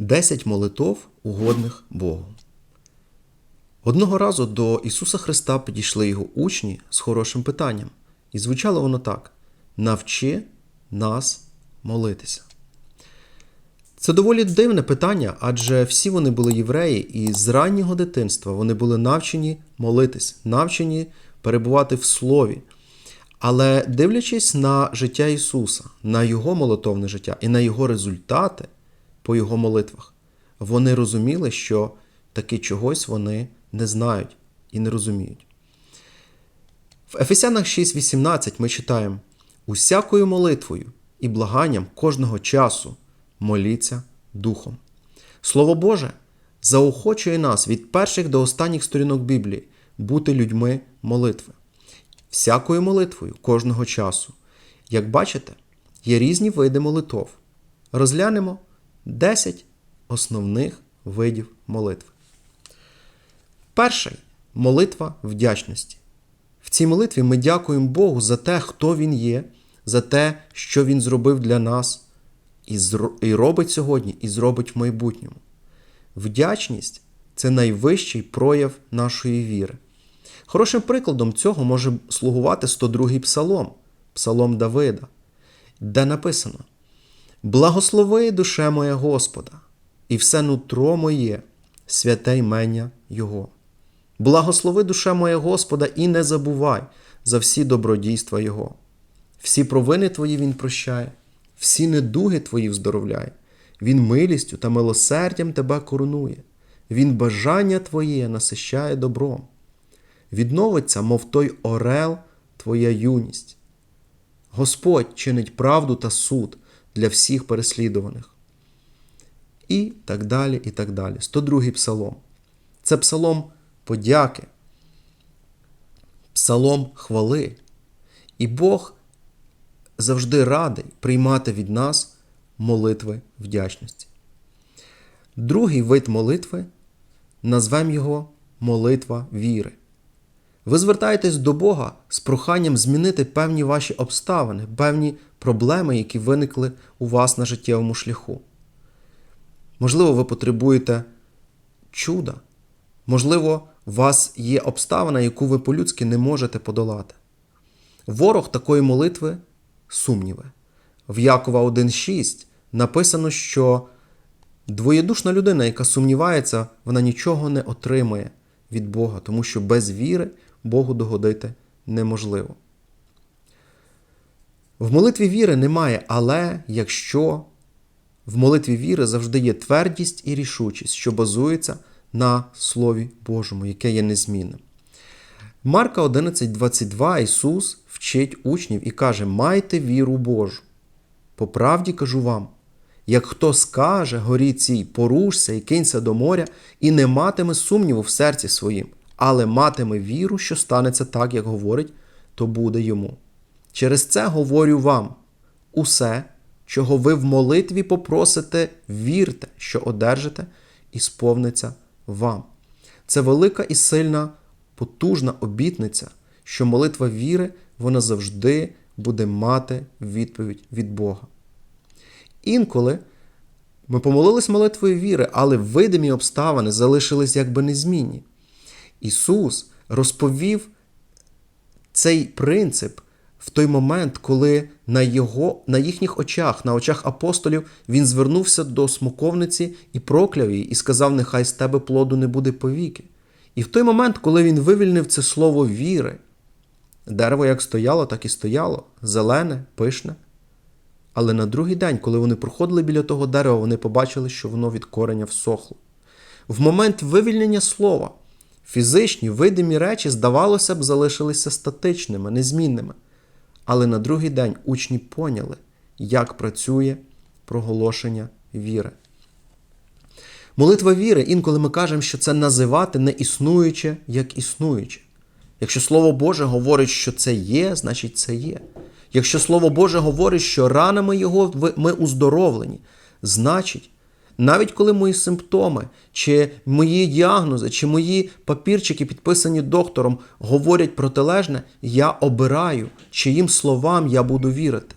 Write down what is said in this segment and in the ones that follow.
Десять молитов угодних Богу. Одного разу до Ісуса Христа підійшли його учні з хорошим питанням, і звучало воно так: Навчи нас молитися. Це доволі дивне питання, адже всі вони були євреї, і з раннього дитинства вони були навчені молитись, навчені перебувати в Слові. Але дивлячись на життя Ісуса, на Його молитовне життя і на Його результати по Його молитвах, вони розуміли, що таки чогось вони не знають і не розуміють. В Ефесянах 6:18 ми читаємо: усякою молитвою і благанням кожного часу моліться Духом. Слово Боже заохочує нас від перших до останніх сторінок Біблії бути людьми молитви. Всякою молитвою кожного часу. Як бачите, є різні види молитов. Розглянемо 10 основних видів молитви. Перший молитва вдячності. В цій молитві ми дякуємо Богу за те, хто Він є, за те, що Він зробив для нас, і, робить сьогодні, і зробить в майбутньому. Вдячність це найвищий прояв нашої віри. Хорошим прикладом цього може слугувати 102-й псалом, псалом Давида, де написано: Благослови душе моя Господа, і все нутро моє, святе ймення Його. Благослови душе моя Господа, і не забувай за всі добродійства Його. Всі провини Твої Він прощає, всі недуги Твої вздоровляє, Він милістю та милосердям тебе коронує, Він бажання Твоє насищає добром. Відновиться, мов той орел, Твоя юність. Господь чинить правду та суд для всіх переслідуваних. І так далі, і так далі. 102 псалом. Це псалом подяки, псалом хвали. І Бог завжди радий приймати від нас молитви вдячності. Другий вид молитви назвемо його молитва віри. Ви звертаєтесь до Бога з проханням змінити певні ваші обставини, певні проблеми, які виникли у вас на життєвому шляху. Можливо, ви потребуєте чуда. Можливо, у вас є обставина, яку ви по-людськи не можете подолати. Ворог такої молитви сумніви. В Якова 1.6 написано, що двоєдушна людина, яка сумнівається, вона нічого не отримає від Бога, тому що без віри Богу догодити неможливо. В молитві віри немає, але якщо в молитві віри завжди є твердість і рішучість, що базується на Слові Божому, яке є незмінним. Марка 11:22 Ісус вчить учнів і каже: Майте віру Божу. По правді кажу вам, як хто скаже горі цій, порушся і кинься до моря, і не матиме сумніву в серці своїм, але матиме віру, що станеться так, як говорить, то буде йому. Через це говорю вам усе, чого ви в молитві попросите, вірте, що одержите, і сповниться вам. Це велика і сильна, потужна обітниця, що молитва віри вона завжди буде мати відповідь від Бога. Інколи ми помолились молитвою віри, але видимі обставини залишились якби незмінні. Ісус розповів цей принцип в той момент, коли на його, на їхніх очах, на очах апостолів, він звернувся до смоковниці і прокляв її, і сказав: Нехай з тебе плоду не буде повіки. І в той момент, коли він вивільнив це слово віри, дерево як стояло, так і стояло, зелене, пишне. Але на другий день, коли вони проходили біля того дерева, вони побачили, що воно від кореня всохло. В момент вивільнення слова фізичні видимі речі, здавалося б, залишилися статичними, незмінними. Але на другий день учні поняли, як працює проголошення віри. Молитва віри, інколи ми кажемо, що це називати неіснуюче як існуюче. Якщо Слово Боже говорить, що це є, значить це є. Якщо Слово Боже говорить, що ранами Його ми уздоровлені, значить, навіть коли мої симптоми, чи мої діагнози, чи мої папірчики, підписані доктором, говорять протилежне, я обираю, чиїм словам я буду вірити.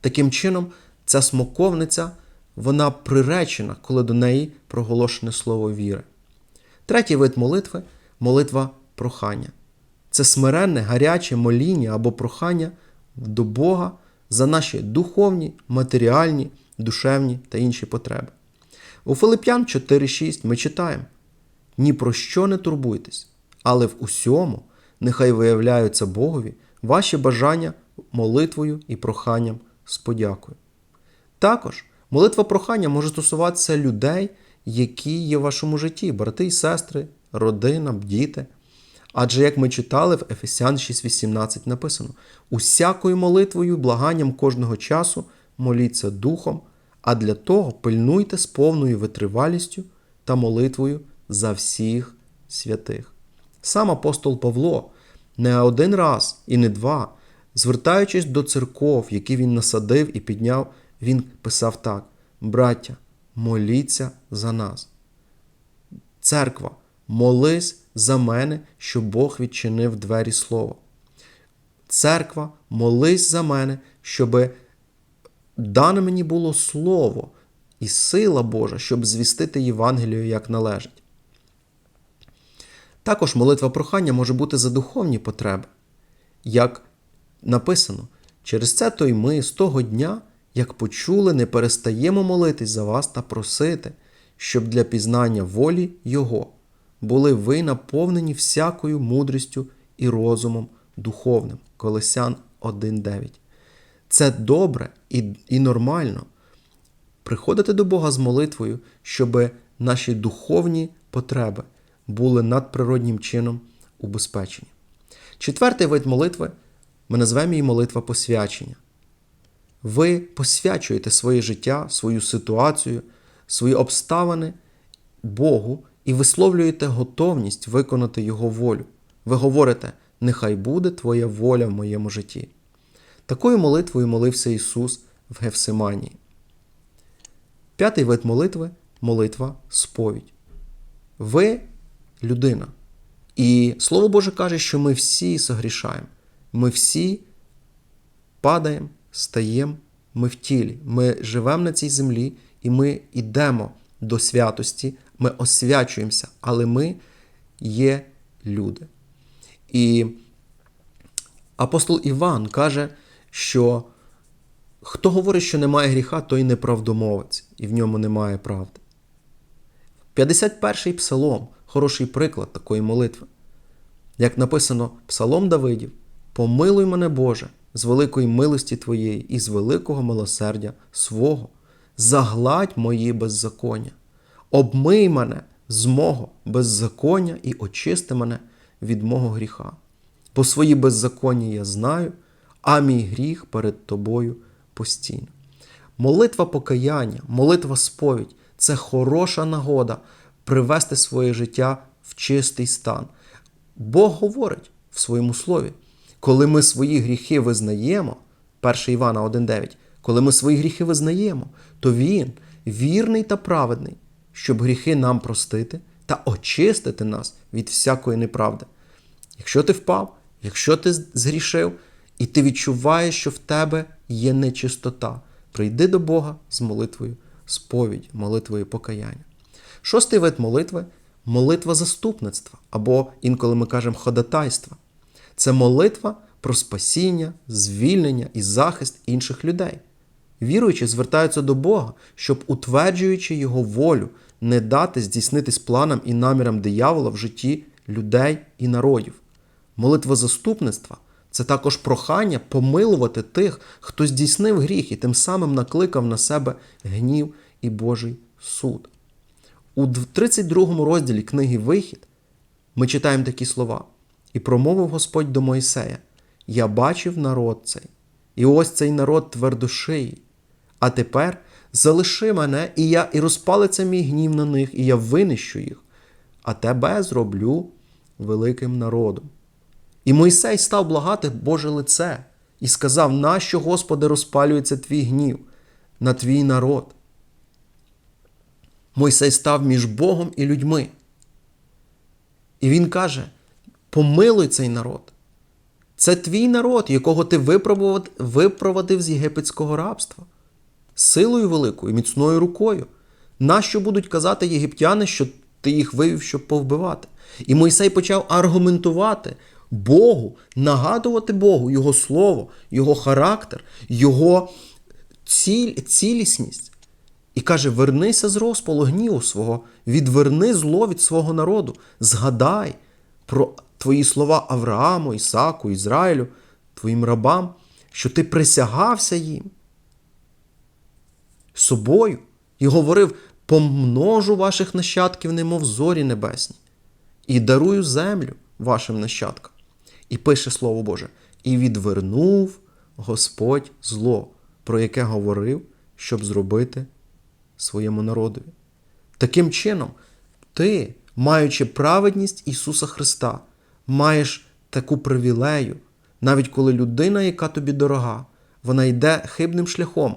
Таким чином, ця смоковниця вона приречена, коли до неї проголошене слово віри. Третій вид молитви молитва прохання. Це смиренне, гаряче моління або прохання до Бога за наші духовні, матеріальні, душевні та інші потреби. У Филип'ян 4.6 ми читаємо: ні про що не турбуйтесь, але в усьому нехай виявляються Богові ваші бажання молитвою і проханням з подякою. Також молитва прохання може стосуватися людей, які є в вашому житті, брати і сестри, родина, діти. Адже, як ми читали в Ефесян 6.18 написано: усякою молитвою, благанням кожного часу моліться духом, а для того пильнуйте з повною витривалістю та молитвою за всіх святих. Сам апостол Павло не один раз і не два, звертаючись до церков, які він насадив і підняв, він писав так: Браття, моліться за нас. Церква, молись за мене, щоб Бог відчинив двері слова. Церква, молись за мене, щоб дане мені було слово і сила Божа, щоб звістити Євангелію як належить. Також молитва прохання може бути за духовні потреби. Як написано, через це то й ми з того дня, як почули, не перестаємо молитись за вас та просити, щоб для пізнання волі Його були ви наповнені всякою мудрістю і розумом духовним. Колесян 1.9. Це добре і, і нормально приходити до Бога з молитвою, щоб наші духовні потреби були надприроднім чином убезпечені. Четвертий вид молитви ми назвемо її молитва посвячення. Ви посвячуєте своє життя, свою ситуацію, свої обставини Богу і висловлюєте готовність виконати Його волю. Ви говорите, нехай буде Твоя воля в моєму житті. Такою молитвою молився Ісус в Гефсиманії. П'ятий вид молитви молитва сповідь. Ви людина. І Слово Боже каже, що ми всі согрішаємо. Ми всі падаємо, стаємо, ми в тілі. Ми живемо на цій землі і ми йдемо до святості, ми освячуємося, але ми є люди. І апостол Іван каже, що хто говорить, що немає гріха, той неправдомовець, і в ньому немає правди. 51-й псалом хороший приклад такої молитви. Як написано Псалом Давидів: Помилуй мене, Боже, з великої милості Твоєї і з великого милосердя свого, загладь мої беззаконня, обмий мене з мого беззаконня і очисти мене від мого гріха. По свої беззаконні я знаю, а мій гріх перед тобою постійно. Молитва покаяння, молитва сповідь це хороша нагода привести своє життя в чистий стан. Бог говорить в своєму слові, коли ми свої гріхи визнаємо, 1 Івана 1,9, коли ми свої гріхи визнаємо, то Він вірний та праведний, щоб гріхи нам простити та очистити нас від всякої неправди. Якщо ти впав, якщо ти згрішив, і ти відчуваєш, що в тебе є нечистота, прийди до Бога з молитвою сповідь, молитвою покаяння. Шостий вид молитви молитва заступництва, або інколи ми кажемо ходатайства. Це молитва про спасіння, звільнення і захист інших людей. Віруючі звертаються до Бога, щоб, утверджуючи Його волю, не дати здійснитись планам і намірам диявола в житті людей і народів. Молитва заступництва це також прохання помилувати тих, хто здійснив гріх і тим самим накликав на себе гнів і Божий суд. У 32 розділі книги Вихід ми читаємо такі слова. І промовив Господь до Мойсея: Я бачив народ цей, і ось цей народ твердошиї. А тепер залиши мене, і я і розпалиться мій гнів на них, і я винищу їх, а тебе зроблю великим народом. І Мойсей став благати Боже лице і сказав: Нащо, Господи, розпалюється твій гнів на твій народ? Мойсей став між Богом і людьми. І він каже: помилуй цей народ. Це твій народ, якого ти випроводив з єгипетського рабства. силою великою, міцною рукою. Нащо будуть казати єгиптяни, що ти їх вивів, щоб повбивати? І Мойсей почав аргументувати Богу, нагадувати Богу Його слово, Його характер, Його ціль, цілісність. І каже: вернися з розпалу гніву свого, відверни зло від свого народу, згадай про твої слова Аврааму, Ісаку, Ізраїлю, твоїм рабам, що ти присягався їм собою і говорив: помножу ваших нащадків, немов зорі небесні, і дарую землю вашим нащадкам. І пише Слово Боже: і відвернув Господь зло, про яке говорив, щоб зробити своєму народові. Таким чином, ти, маючи праведність Ісуса Христа, маєш таку привілею, навіть коли людина, яка тобі дорога, вона йде хибним шляхом.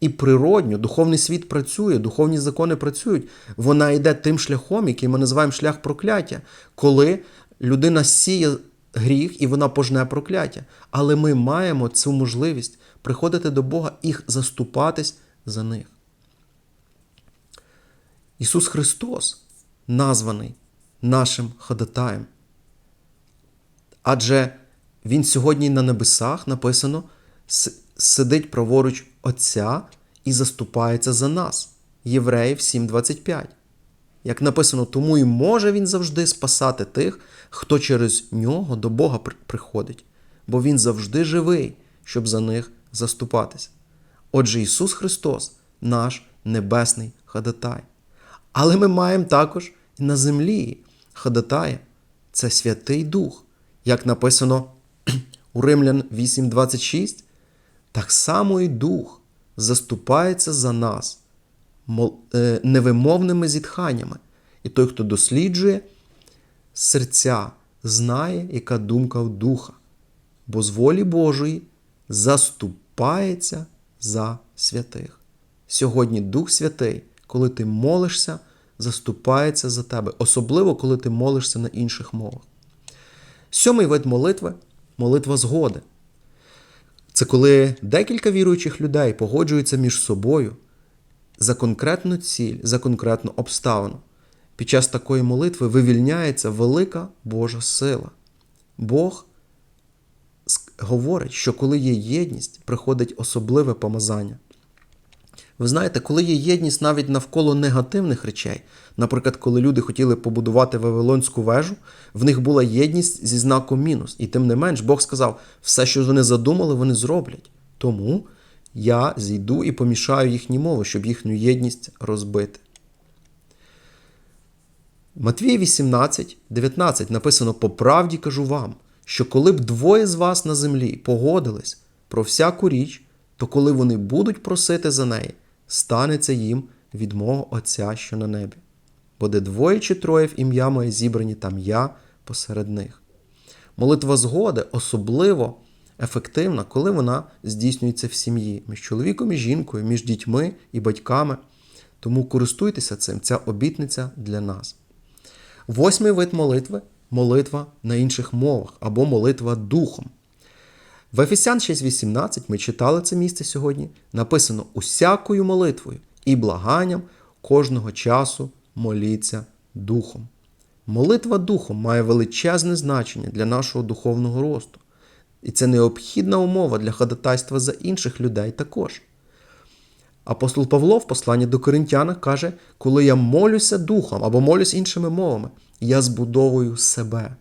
І природньо, духовний світ працює, духовні закони працюють. Вона йде тим шляхом, який ми називаємо шлях прокляття, коли людина сіє гріх і вона пожне прокляття. Але ми маємо цю можливість приходити до Бога і заступатись за них. Ісус Христос названий нашим ходатаєм. Адже Він сьогодні на небесах написано сидить праворуч Отця і заступається за нас. Євреїв 7:25. Як написано, тому і може Він завжди спасати тих, хто через нього до Бога приходить, бо Він завжди живий, щоб за них заступатися. Отже, Ісус Христос, наш небесний ходатай. Але ми маємо також і на землі ходатая це Святий Дух, як написано у Римлян 8:26, так само і Дух заступається за нас невимовними зітханнями. І той, хто досліджує серця, знає, яка думка в духа, бо з волі Божої заступається за святих. Сьогодні Дух Святий, коли ти молишся, заступається за тебе, особливо коли ти молишся на інших мовах. Сьомий вид молитви молитва згоди. Це коли декілька віруючих людей погоджуються між собою за конкретну ціль, за конкретну обставину. Під час такої молитви вивільняється велика Божа сила. Бог говорить, що коли є єдність, приходить особливе помазання. Ви знаєте, коли є єдність навіть навколо негативних речей, наприклад, коли люди хотіли побудувати Вавилонську вежу, в них була єдність зі знаком мінус. І тим не менш, Бог сказав, все, що вони задумали, вони зроблять. Тому я зійду і помішаю їхні мови, щоб їхню єдність розбити. Матвія 18, 19 написано: По правді кажу вам, що коли б двоє з вас на землі погодились про всяку річ, то коли вони будуть просити за неї, станеться їм від мого Отця, що на небі. Бо де двоє чи троє в ім'я моє зібрані, там я посеред них. Молитва згоди особливо ефективна, коли вона здійснюється в сім'ї між чоловіком і жінкою, між дітьми і батьками. Тому користуйтеся цим, ця обітниця для нас. Восьмий вид молитви молитва на інших мовах або молитва духом. В Ефесян 6.18 ми читали це місце сьогодні. Написано усякою молитвою і благанням кожного часу моліться духом. Молитва духом має величезне значення для нашого духовного росту. І це необхідна умова для ходатайства за інших людей також. Апостол Павло в посланні до Коринтяна каже, коли я молюся духом або молюсь іншими мовами, я збудовую себе.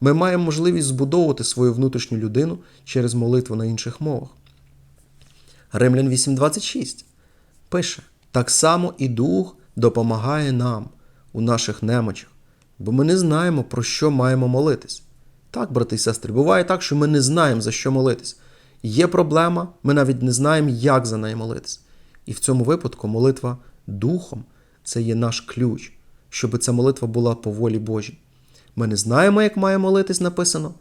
Ми маємо можливість збудовувати свою внутрішню людину через молитву на інших мовах. Римлян 8:26 пише: так само і Дух допомагає нам у наших немочах, бо ми не знаємо, про що маємо молитись. Так, брати і сестри, буває так, що ми не знаємо, за що молитись. Є проблема, ми навіть не знаємо, як за неї молитись. І в цьому випадку молитва Духом це є наш ключ, щоб ця молитва була по волі Божій. Ми не знаємо, як має молитись написано,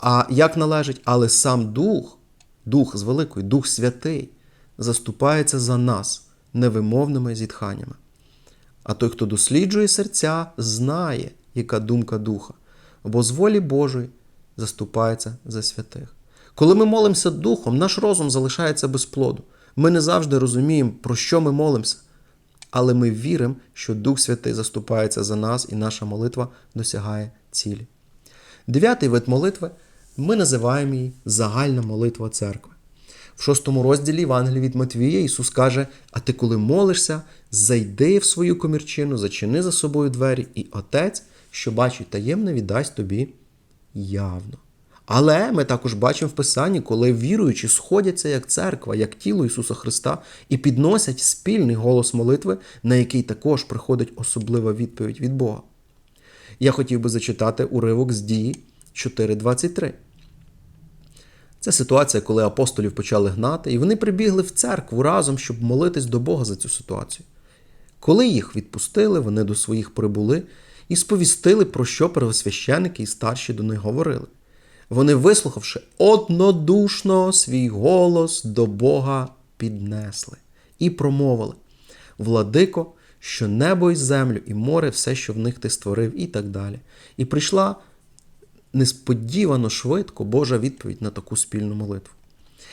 а як належить, але сам Дух, Дух з великої, Дух Святий, заступається за нас невимовними зітханнями. А той, хто досліджує серця, знає, яка думка Духа, бо з волі Божої заступається за святих. Коли ми молимося Духом, наш розум залишається без плоду. Ми не завжди розуміємо, про що ми молимося, але ми віримо, що Дух Святий заступається за нас і наша молитва досягає цілі. Дев'ятий вид молитви ми називаємо її загальна молитва церкви. В шостому розділі Євангелії від Матвія Ісус каже: А ти, коли молишся, зайди в свою комірчину, зачини за собою двері, і Отець, що бачить таємне, віддасть тобі явно. Але ми також бачимо в Писанні, коли віруючі сходяться як церква, як тіло Ісуса Христа, і підносять спільний голос молитви, на який також приходить особлива відповідь від Бога. Я хотів би зачитати уривок з дії 4.23. Це ситуація, коли апостолів почали гнати, і вони прибігли в церкву разом, щоб молитись до Бога за цю ситуацію. Коли їх відпустили, вони до своїх прибули і сповістили, про що первосвященики і старші до них говорили. Вони, вислухавши однодушно свій голос до Бога піднесли і промовили: Владико, що небо і землю, і море, все, що в них ти створив, і так далі. І прийшла несподівано швидко Божа відповідь на таку спільну молитву.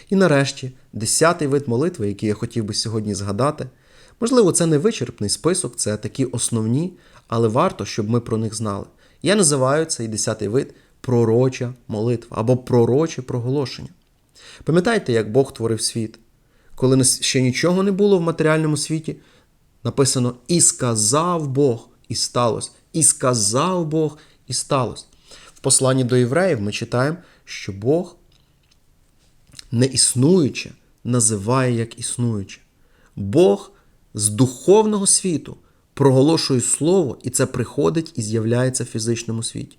І нарешті, десятий вид молитви, який я хотів би сьогодні згадати, можливо, це не вичерпний список, це такі основні, але варто, щоб ми про них знали. Я називаю цей десятий вид пророча молитва або пророче проголошення. Пам'ятаєте, як Бог творив світ? Коли ще нічого не було в матеріальному світі, написано І сказав Бог, і сталося, і сказав Бог, і сталося. В посланні до євреїв ми читаємо, що Бог неіснуюче називає як існуюче. Бог з духовного світу проголошує слово, і це приходить і з'являється в фізичному світі.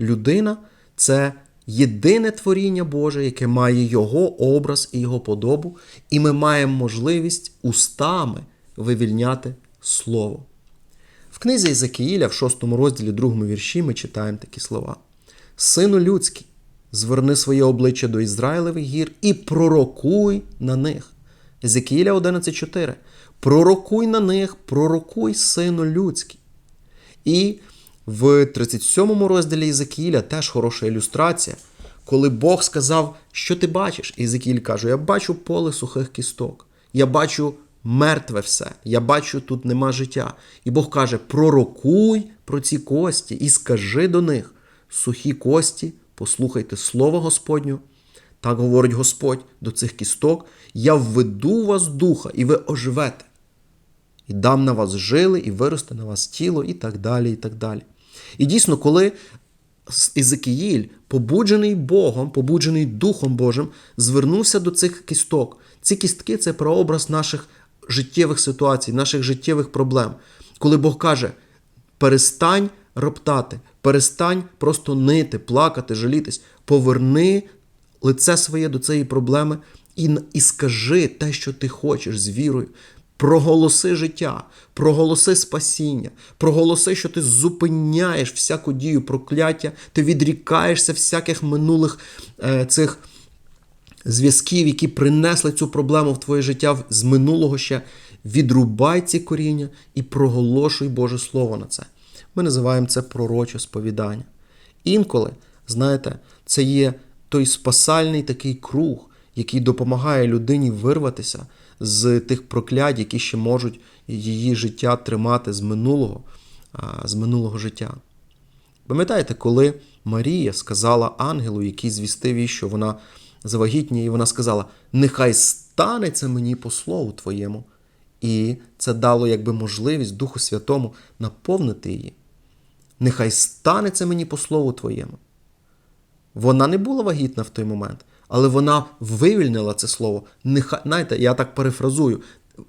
Людина це єдине творіння Боже, яке має Його образ і Його подобу, і ми маємо можливість устами вивільняти Слово. В книзі Ізакіїля, в 6 розділі, 2 вірші, ми читаємо такі слова: Сину людський, зверни своє обличчя до Ізраїлевих гір і пророкуй на них. Езекіїля 11.4. Пророкуй на них, пророкуй, сину людський. І в 37 розділі Ізекіїля теж хороша ілюстрація, коли Бог сказав, що ти бачиш? Ізекіїль каже: Я бачу поле сухих кісток, я бачу мертве все, я бачу, тут нема життя. І Бог каже: пророкуй про ці кості і скажи до них: сухі кості, послухайте слово Господню. Так говорить Господь до цих кісток: я введу вас духа, і ви оживете. І дам на вас жили, і виросте на вас тіло, і так далі. І так далі. І дійсно, коли Ізекіїль, побуджений Богом, побуджений Духом Божим, звернувся до цих кісток. Ці кістки це прообраз наших життєвих ситуацій, наших життєвих проблем. Коли Бог каже: перестань роптати, перестань просто нити, плакати, жалітись, поверни лице своє до цієї проблеми і, і скажи те, що ти хочеш з вірою. Проголоси життя, проголоси спасіння, проголоси, що ти зупиняєш всяку дію прокляття, ти відрікаєшся всяких минулих е, цих зв'язків, які принесли цю проблему в твоє життя з минулого ще. Відрубай ці коріння і проголошуй Боже Слово на це. Ми називаємо це пророче сповідання. Інколи, знаєте, це є той спасальний такий круг, який допомагає людині вирватися з тих проклять, які ще можуть її життя тримати з минулого, з минулого життя. Пам'ятаєте, коли Марія сказала ангелу, який звістив їй, що вона завагітніє, і вона сказала: Нехай станеться мені по слову Твоєму. І це дало якби можливість Духу Святому наповнити її. Нехай станеться мені по слову Твоєму. Вона не була вагітна в той момент, але вона вивільнила це слово. Нехай, знаєте, я так перефразую,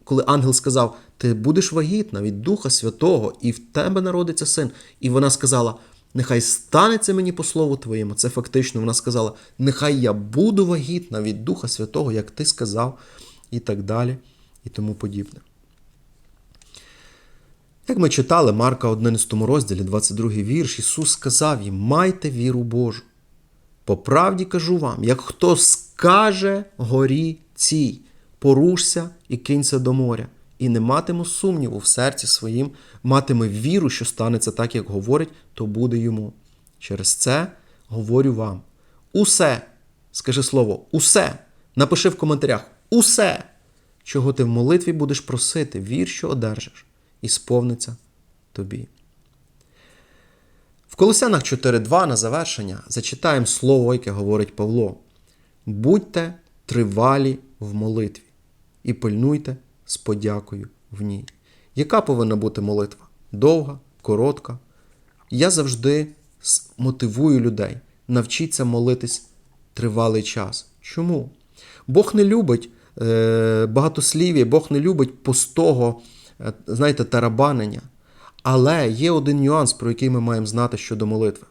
коли ангел сказав: Ти будеш вагітна від Духа Святого, і в тебе народиться син. І вона сказала: Нехай станеться мені по слову Твоєму. Це фактично вона сказала: Нехай я буду вагітна від Духа Святого, як ти сказав, і так далі, і тому подібне. Як ми читали Марка 11 розділі, 22 вірш, Ісус сказав їм: Майте віру Божу. По правді кажу вам, як хто скаже горі цій, порушся і кинься до моря, і не матиме сумніву в серці своїм, матиме віру, що станеться так, як говорить, то буде йому. Через це говорю вам: усе, скажи слово, усе, напиши в коментарях, усе, чого ти в молитві будеш просити, вір, що одержиш, і сповниться тобі. В Колосянах 4.2 на завершення зачитаємо слово, яке говорить Павло. Будьте тривалі в молитві і пильнуйте з подякою в ній. Яка повинна бути молитва? Довга, коротка. Я завжди мотивую людей. Навчіться молитись тривалий час. Чому? Бог не любить е, багатослів'я, Бог не любить пустого, е, знаєте, тарабанення. Але є один нюанс, про який ми маємо знати щодо молитви.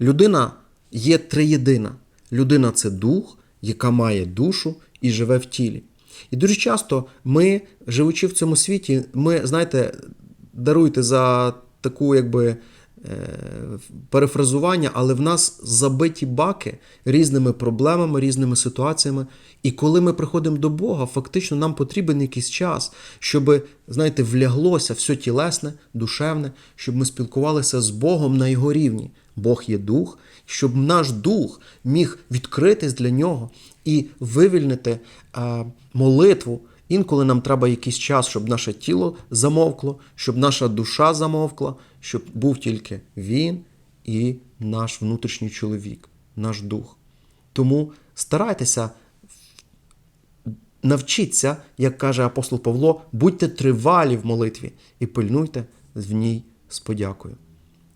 Людина є триєдина. Людина це дух, яка має душу і живе в тілі. І дуже часто ми, живучи в цьому світі, ми, знаєте, даруйте за таку, якби. Е, Перефразування, але в нас забиті баки різними проблемами, різними ситуаціями. І коли ми приходимо до Бога, фактично нам потрібен якийсь час, щоб, знаєте, вляглося все тілесне, душевне, щоб ми спілкувалися з Богом на його рівні. Бог є дух, щоб наш дух міг відкритись для нього і вивільнити е, молитву. Інколи нам треба якийсь час, щоб наше тіло замовкло, щоб наша душа замовкла, щоб був тільки він і наш внутрішній чоловік, наш дух. Тому старайтеся навчіться, як каже апостол Павло, будьте тривалі в молитві і пильнуйте в ній з подякою.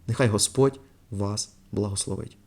Нехай Господь вас благословить.